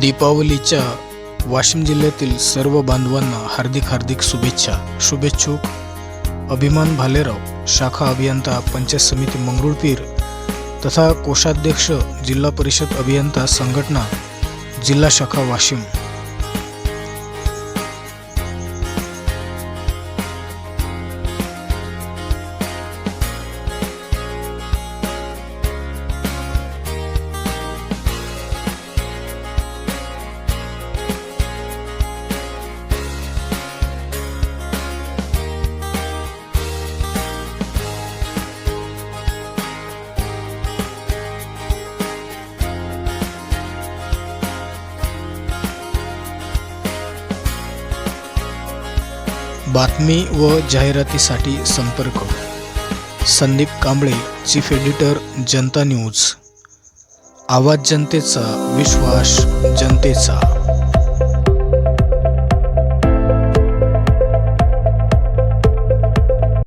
दीपावलीच्या वाशिम जिल्ह्यातील सर्व बांधवांना हार्दिक हार्दिक शुभेच्छा. शुभेच्छुक. अभिमान भालेराव शाखा अभियंता पंचायत समिती मंगरुळपीर तथा कोषाध्यक्ष जिल्हा परिषद अभियंता संघटना जिल्हा शाखा वाशिम. बातमी व जाहिरातीसाठी संपर्क. Sandeep Kamble chief editor Janata news. आवाज जनतेचा विश्वास जनतेचा.